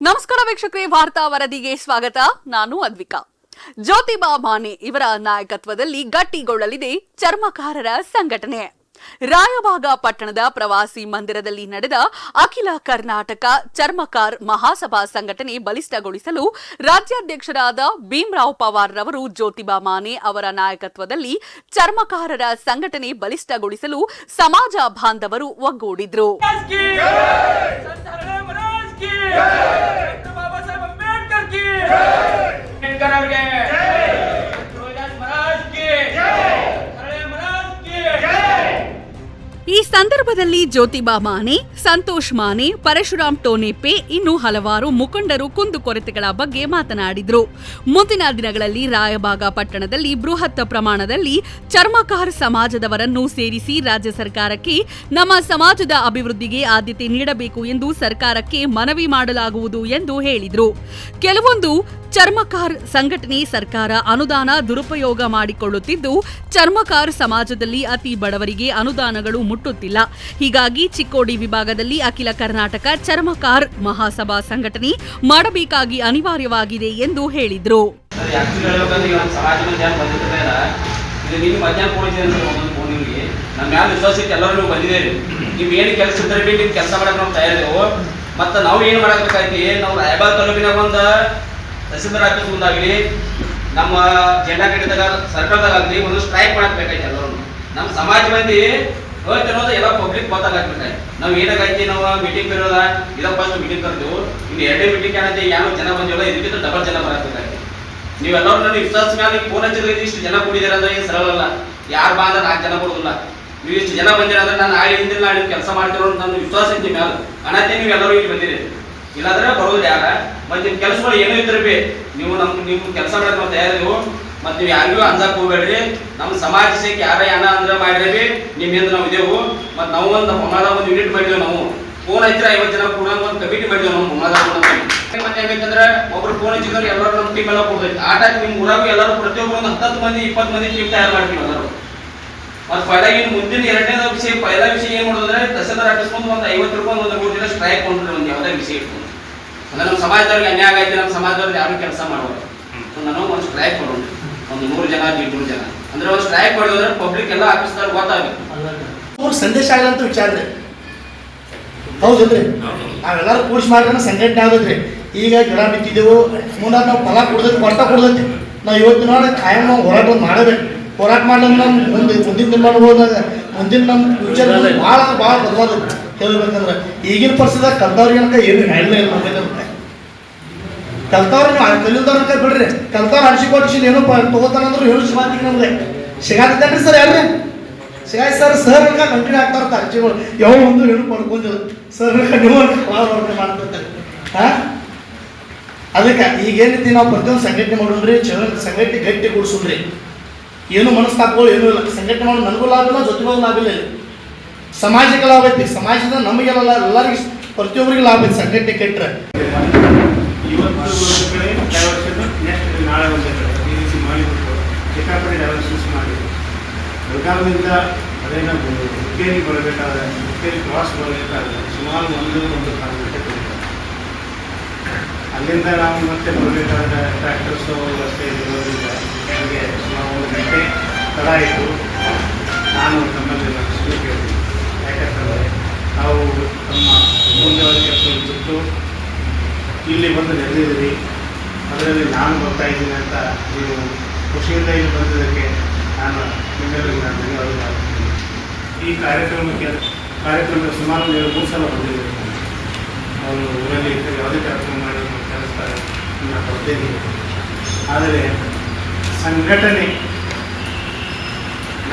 ನಮಸ್ಕಾರ ವೀಕ್ಷಕರೇ ವಾರ್ತಾ ವರದಿಗೆ ಸ್ವಾಗತ. ನಾನು ಅದ್ವಿಕಾ. ಜ್ಯೋತಿಬಾ ಮಾನೆ ಇವರ ನಾಯಕತ್ವದಲ್ಲಿ ಗಟ್ಟಿಗೊಳ್ಳಲಿದೆ ಚರ್ಮಕಾರರ ಸಂಘಟನೆ. ರಾಯಭಾಗ ಪಟ್ಟಣದ ಪ್ರವಾಸಿ ಮಂದಿರದಲ್ಲಿ ನಡೆದ ಅಖಿಲ ಕರ್ನಾಟಕ ಚರ್ಮಕಾರ್ ಮಹಾಸಭಾ ಸಂಘಟನೆ ಬಲಿಷ್ಠಗೊಳಿಸಲು ರಾಜ್ಯಾಧ್ಯಕ್ಷರಾದ ಭೀಮರಾವ್ ಪವಾರ್ ರವರು ಜ್ಯೋತಿಬಾ ಮಾನೆ ಅವರ ನಾಯಕತ್ವದಲ್ಲಿ ಚರ್ಮಕಾರರ ಸಂಘಟನೆ ಬಲಿಷ್ಠಗೊಳಿಸಲು ಸಮಾಜ ಬಾಂಧವರು ಒಗ್ಗೂಡಿದ್ರು. イエ！ಸಂದರ್ಭದಲ್ಲಿ ಜ್ಯೋತಿಬಾ ಮಾನೆ, ಸಂತೋಷ್ ಮಾನೆ, ಪರಶುರಾಮ್ ಟೋನೆಪ್ಪೆ ಇನ್ನು ಹಲವಾರು ಮುಖಂಡರು ಕುಂದುಕೊರತೆಗಳ ಬಗ್ಗೆ ಮಾತನಾಡಿದರು. ಮುಂದಿನ ದಿನಗಳಲ್ಲಿ ರಾಯಬಾಗ ಪಟ್ಟಣದಲ್ಲಿ ಬೃಹತ್ ಪ್ರಮಾಣದಲ್ಲಿ ಚರ್ಮಕಾರ್ ಸಮಾಜದವರನ್ನು ಸೇರಿಸಿ ರಾಜ್ಯ ಸರ್ಕಾರಕ್ಕೆ ನಮ್ಮ ಸಮಾಜದ ಅಭಿವೃದ್ಧಿಗೆ ಆದ್ಯತೆ ನೀಡಬೇಕು ಎಂದು ಸರ್ಕಾರಕ್ಕೆ ಮನವಿ ಮಾಡಲಾಗುವುದು ಎಂದು ಹೇಳಿದರು. ಕೆಲವೊಂದು ಚರ್ಮಕಾರ್ ಸಂಘಟನೆ ಸರ್ಕಾರ ಅನುದಾನ ದುರುಪಯೋಗ ಮಾಡಿಕೊಳ್ಳುತ್ತಿದ್ದು, ಚರ್ಮಕಾರ್ ಸಮಾಜದಲ್ಲಿ ಅತಿ ಬಡವರಿಗೆ ಅನುದಾನಗಳು ಮುಟ್ಟುತ್ತಿಲ್ಲ. ಹೀಗಾಗಿ ಚಿಕ್ಕೋಡಿ ವಿಭಾಗದಲ್ಲಿ ಅಖಿಲ ಕರ್ನಾಟಕ ಚರ್ಮಕಾರ್ ಮಹಾಸಭಾ ಸಂಘಟನೆ ಮಾಡಬೇಕಾಗಿ ಅನಿವಾರ್ಯವಾಗಿದೆ ಎಂದು ಹೇಳಿದರು. ಕೆಲಸ ಮತ್ತು ನಾವು ಏನು ಮಾಡಬೇಕಾಯ್ತಿ ನಾವು ರಾಯಬಾಗ್ ತಾಲೂಕಿನಾಗ ಒಂದು ತಹಸೀಲ್ದಾರ್ ಆಫೀಸ್ ಮುಂದಾಗಲಿ, ನಮ್ಮ ಜೆಂಡಾ ಕಡಿತದ ಸರ್ಕಾರದಾಗಲಿ ಒಂದು ಸ್ಟ್ರೈಕ್ ಮಾಡಬೇಕಾಯ್ತು ಎಲ್ಲರೂ ನಮ್ಮ ಸಮಾಜ ಮಂದಿ ಹೋಗ್ತಿರೋದು ಎಲ್ಲ ಪಬ್ಲಿಕ್ ಗೊತ್ತಾಗಬೇಕಾಯ್ತು ನಾವು ಏನಾಗೈತಿ, ನಾವು ಮೀಟಿಂಗ್ ಇರೋದ ಇದ ಫಸ್ಟ್ ಮೀಟಿಂಗ್ ಕರೆದು, ಇನ್ನು ಎರಡೇ ಮೀಟಿಂಗ್ ಏನಂತ ಯಾರು ಜನ ಬಂದಿಲ್ಲ, ಇದಕ್ಕಿಂತ ಡಬಲ್ ಜನ ಬರಬೇಕಾಯ್ತು ನೀವೆಲ್ಲರೂ ನನಗೆ ವಿಶ್ವಾಸ ಮೇಲೆ ಫೋನ್ ಹಚ್ಚಿದ್ರೆ ಇಷ್ಟು ಜನ ಕೂಡಿದಾರೆ ಅಂದ್ರೆ ಏನು ಸರಳ ಅಲ್ಲ. ಯಾರು ಬಾ ಅಂದ್ರೆ ನಾಲ್ಕು ಜನ ಕೊಡೋದಿಲ್ಲ ನೀವು ಇಷ್ಟು ಜನ ಬಂದಿರ ಅಂದ್ರೆ ನಾನು ನಾಳೆ ಹಿಂದಿನ ನಾಳೆ ಕೆಲಸ ಮಾಡ್ತಿರೋ ಅಂತ ನನ್ನ ವಿಶ್ವಾಸ ಇದ್ದೀನಿ ಮೇಲೆ ಅನತ್ತೆ ನೀವು ಎಲ್ಲರೂ ಇಲ್ಲಿ ಬಂದಿರಿ. ಇಲ್ಲಾಂದ್ರೆ ಬರೋದು ಯಾರ? ಮತ್ತೆ ನಿಮ್ ಕೆಲಸಗಳು ಏನೋ ಇದ್ರೆ ಬಿ, ನೀವು ನಮ್ ನಿಮ್ ಕೆಲಸ ಮಾಡಕ್ ಮತ್ತೆ ನೀವು ಮತ್ತೆ ನೀವು ಯಾರಿಗೂ ಅಂಜಾಕ್ ಹೋಗ್ಬೇಡ್ರಿ. ನಮ್ಮ ಸಮಾಜ ಸೇಕ್ ಯಾರ ಏನ ಅಂದ್ರೆ ಮಾಡ್ರಿ ಬಿ ನಿಮ್ಮಿಂದ ನಾವು ಇದೇವು. ಮತ್ತೆ ನಾವು ಒಂದು ಒಂದು ಯೂನಿಟ್ ಮಾಡಿದೆವು ನಾವು. ಫೋನ್ ಐತ್ರ ಐವತ್ತು ಜನ ಕೂಡ ಒಂದು ಕಮಿಟಿ ಮಾಡಿದೆವು ನಾವು ಹೊಮಾದ ಮತ್ತೆ ಏನ್ಬೇಕಂದ್ರೆ ಒಬ್ರು ಫೋನ್ ಹಚ್ಚಿದ್ರೆ ಎಲ್ಲರೂ ನಮ್ಮ ಟೀಮ್ ಎಲ್ಲ ಕೊಡ್ತೈತಿ ಆ ಟೈಮ್ ನಿಮ್ಮ ಊರಾಗ ಎಲ್ಲರೂ ಪ್ರತಿಯೊಬ್ಬರು ಒಂದು ಹತ್ತತ್ತು ಮಂದಿ, ಇಪ್ಪತ್ತು ಮಂದಿ ಟೀಮ್ ತಯಾರು ಮಾಡ್ತೀವಿ ಎಲ್ಲರೂ. ಮತ್ತೆ ಪೈಲ ಇನ್ನು ಮುಂದಿನ ಎರಡನೇದ ವಿಷಯ ಪೈಲ ವಿಷಯ ಏನು ಮಾಡೋದ್ರೆ ತಹಸೀಲ್ದಾರ್ ಹಾಕಿಸ್ಕೊಂಡು ಒಂದು ಐವತ್ತು ರೂಪಾಯಿ ಒಂದು ಮೂರು ದಿನ ಸ್ಟ್ರೈಕ್ ಕೊಂಡ್ರೆ ಒಂದು ಯಾವುದೇ ವಿಷಯ ಇಟ್ಕೊಂಡು. ಅಂದ್ರೆ ನಮ್ಮ ಸಮಾಜದವ್ರಿಗೆ ಅನ್ಯಾಯ ಆಗೈತೆ ನಮ್ಮ ಸಮಾಜದವ್ರಿಗೆ ಯಾರು ಕೆಲಸ ಮಾಡಬೇಕು ನಾನು ಒಂದು ಸ್ಟ್ರೈಕ್ ಮಾಡೋಣ ಒಂದು ನೂರು ಜನ ಇನ್ನೂರು ಜನ. ಅಂದ್ರೆ ಒಂದು ಸ್ಟ್ರೈಕ್ ಮಾಡೋದ್ರೆ ಪಬ್ಲಿಕ್ ಎಲ್ಲ ಆಫೀಸ್ದಾಗ ಗೊತ್ತಾಗಬೇಕು ಮೂರು ಸಂದೇಶ ಆಗಂತ ವಿಚಾರ ಹೌದ್ರಿ ಹೌದಲ್ರಿ? ನಾವೆಲ್ಲರೂ ಕೂಡಿಸಿ ಮಾಡ್ರೆ ಸಂಘಟನೆ ಆಗದ್ರಿ. ಈಗ ಗಿಡ ಬಿತ್ತಿದ್ದೆವು ಮುನ್ನ ನಾವು ಫಲ ಕುಡ್ದೈತಿ ಕೊಟ್ಟ ಕುಡ್ದೈತಿ ನಾವು ಇವತ್ತು ನೋಡಿ ಕಾಯಂ ನಾವು ಹೋರಾಟ ಮಾಡಬೇಕು. ಹೋರಾಟ ಮಾಡಿದ್ರೆ ನಮ್ಮ ಮುಂದೆ ಮುಂದಿನ ದಿನಮಾನಗಳಾಗ ಮುಂದಿನ ನಮ್ಮ ಫ್ಯೂಚರ್ ಭಾಳ ಭಾಳ ಬದಲಾದ ಹೇಳ್ಬೇಕಂದ್ರೆ ಈಗಿನ ಪರಿಸ್ಥಿತಿದಾಗ ಕಲ್ತವ್ರಿಗೆ ಏನಕ ಏನು ಹೇಳಲೇ ಏನು ನಮಗೆ ಕಲ್ತವ್ರು ನೀವು ಅನ್ಕ ಬಿಡ್ರಿ. ಕಲ್ತವ್ರು ಅಡಿಸಿ ಕೊಡಿಸಿ ಏನೋ ತಗೋತಾನಂದ್ರೆ ಹೇಳು ಮಾತಿಗೆ ನಮ್ಗೆ. ಸಿಗಾತಿದ್ದಾನ್ರಿ ಸರ್ ಯಾರ್ರಿ? ಸಿಗಾಯ್ ಸರ್ ಸರ್ ಅನ್ಕ ಕಂಟಿನ್ಯೂ ಆಗ್ತಾರ ಅರ್ಜಿಗಳು ಯಾವ ಒಂದು ಏನು ಪಡ್ಕೊಂಡಿಲ್ಲ ಸರ್ ನೀವು ವರ್ಣನೆ ಮಾಡ್ತಿರ್ತಾರೆ ಹಾಂ? ಅದಕ್ಕೆ ಈಗ ಏನೈತಿ ನಾವು ಪ್ರತಿಯೊಂದು ಸಂಘಟನೆ ಮಾಡೋಣ್ರಿ ಚಲೋ ಸಂಘಟನೆ ಗಟ್ಟಿ ಕೂಡ್ಸೋದ್ರಿ. ಏನು ಮನಸ್ತಾಪಗಳು, ಏನೂ ಇಲ್ಲ. ಸಂಘಟನೆ ಮಾಡಿ ನನಗೂ ಲಾಭ ಇಲ್ಲ, ಜೊತೆಗೂ ಲಾಭ ಇಲ್ಲ. ಸಮಾಜಕ್ಕೆ ಲಾಭ ಐತಿ, ಸಮಾಜದ ನಮಗೆಲ್ಲ ಎಲ್ಲರಿಗೂ ಪ್ರತಿಯೊಬ್ಬರಿಗೆ ಲಾಭ ಐತಿ ಸಂಘಟನೆ ಕೆಟ್ಟರೆ ಬೆಳಗಾವಿಯಿಂದ ಅದೇನ ಹುಕ್ಕೇರಿ ಬರಬೇಕಾದ್ರೆ, ಹುಕ್ಕೇರಿ ಕ್ರಾಸ್ ಬರಬೇಕಾದ್ರೆ ಸುಮಾರು ಒಂದು ಒಂದು ಕಾಲು ಅಲ್ಲಿಂದ ನಾವು ಮತ್ತೆ ಬರಬೇಕಾದ್ರೆ ಟ್ರ್ಯಾಕ್ಟರ್ಸು ರಸ್ತೆ ಇರೋದ್ರಿಂದ ನಮಗೆ ಗಂಟೆ ತಡ ನಾನು ತಮ್ಮಲ್ಲಿ ಲಕ್ಷಣ ಕೇಳಿದೆ ಯಾಕಂತಂದರೆ, ನಾವು ನಮ್ಮ ಮುಂದೆ ಕೆಲಸವನ್ನು ಬಿಟ್ಟು ಇಲ್ಲಿ ಬಂದು ನೆರೆದಿದ್ದೀರಿ ಅದರಲ್ಲಿ ನಾನು ಬರ್ತಾ ಇದ್ದೀನಿ ಅಂತ ನೀವು ಖುಷಿಯಿಂದ ಇಲ್ಲಿ ಬಂದಿದ್ದಕ್ಕೆ ನಾನು ನಿಮ್ಮೆಲ್ಲರಿಗೂ ನಾನು ಧನ್ಯವಾದ ಈ ಕಾರ್ಯಕ್ರಮಕ್ಕೆ, ಕಾರ್ಯಕ್ರಮದ ಸುಮಾರು ನೀವು ಮೂರು ಸಲ ಬಂದಿದ್ದೀರಿ. ಅವರು ಊರಲ್ಲಿ ಯಾವುದೇ ಕಾರ್ಯಕ್ರಮ ಮಾಡಿ ಕೆಲಸ ನಾನು ಬರ್ತೀನಿ ಆದರೆ ಸಂಘಟನೆ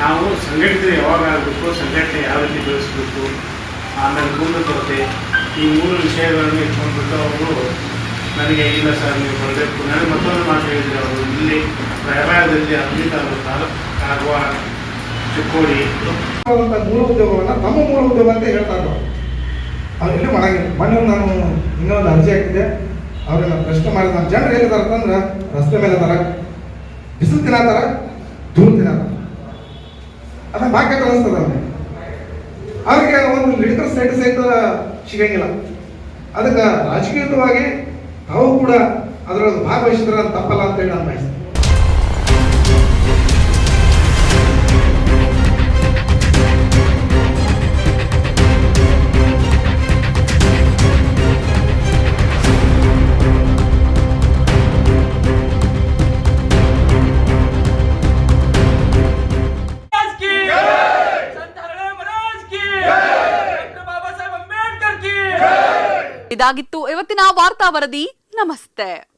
ನಾವು ಸಂಘಟಿತರು ಯಾವಾಗ ಆಗಬೇಕು, ಸಂಘಟನೆ ಯಾವ ರೀತಿ ಬೆಳೆಸಬೇಕು, ಆಮೇಲೆ ಮೂಲ ಕೊರತೆ ಈ ಮೂರು ವಿಷಯಗಳನ್ನು ಇಟ್ಕೊಂಡ್ಬಿಟ್ಟು ಅವರು ನನಗೆ ಇಲ್ಲ ಸರ್, ನೀವು ಬರಬೇಕು. ನನಗೆ ಮತ್ತೊಂದು ಮಾತು ಹೇಳಿದರೆ ಅವರು ಇಲ್ಲಿ ಪ್ರಯಾಣದಲ್ಲಿ ಹದಿನೈದು ಆಗುವ ಚಿಕ್ಕೋಡಿ. ಮೂಲ ಉದ್ಯೋಗವನ್ನು ನಮ್ಮ ಮೂಲ ಉದ್ಯೋಗ ಅಂತ ಹೇಳ್ತಾ ಇದ್ದಾರೆ ಅವ್ರು ಎಲ್ಲೂ ಮಾಡಂಗಿಲ್ಲ. ಮೊನ್ನೆ ನಾನು ಇನ್ನೊಂದು ಅರ್ಜಿ ಹಾಕಿದ್ದೆ. ಅವ್ರನ್ನ ಪ್ರಶ್ನೆ ಮಾಡಿದ ನಮ್ಮ ಜನರು ಏನಿದಾರ ಅಂತಂದ್ರೆ ರಸ್ತೆ ಮೇಲೆ ಅದಾರ ಬಿಸಿಲು ತಿನ್ನತ್ತಾರ ಧೂಳು ತಿನ್ನತ್ತಾರ ಅದ ವಾಕ್ಯ ಕಳಿಸ್ತದ ಅವ್ರಿಗೆ. ಒಂದು ಲೀಟರ್ ಸೈಡ್ ಸಹಿತ ಸಿಗಂಗಿಲ್ಲ. ಅದಕ್ಕೆ ರಾಜಕೀಯವಾಗಿ ತಾವು ಕೂಡ ಅದರೊಳಗೆ ಭಾಗವಹಿಸಿದ್ರೆ ತಪ್ಪಲ್ಲ ಅಂತ ಹೇಳಿ ನಾನು ಬಯಸ್ತೇನೆ. ಇದಾಗಿತ್ತು. ಇವತ್ತಿನ ವಾರ್ತಾ ವರದಿ ನಮಸ್ತೆ.